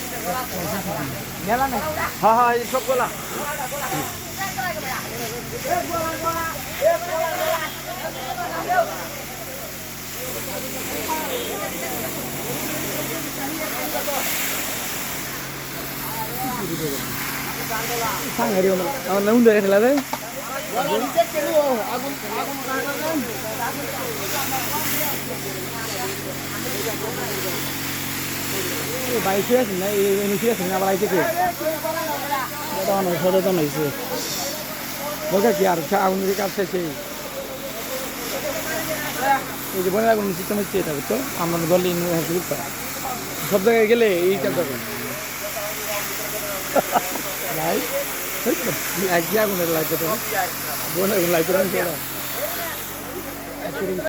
¿Qué es eso? ¿Qué es eso? ¿Qué. এই নিচে আছে না আবার আইতে কে সচেতন হয়েছে বলছে কি আর আগুন দিকে কাজ শেষে এই যে বনের আগুন সিস্টেম হচ্ছে এটা তো আমরা দল সব জায়গায় গেলে এই কাজ হবে ভাই একই আগুনের লাগছে তো বনের আগুন লাগছে না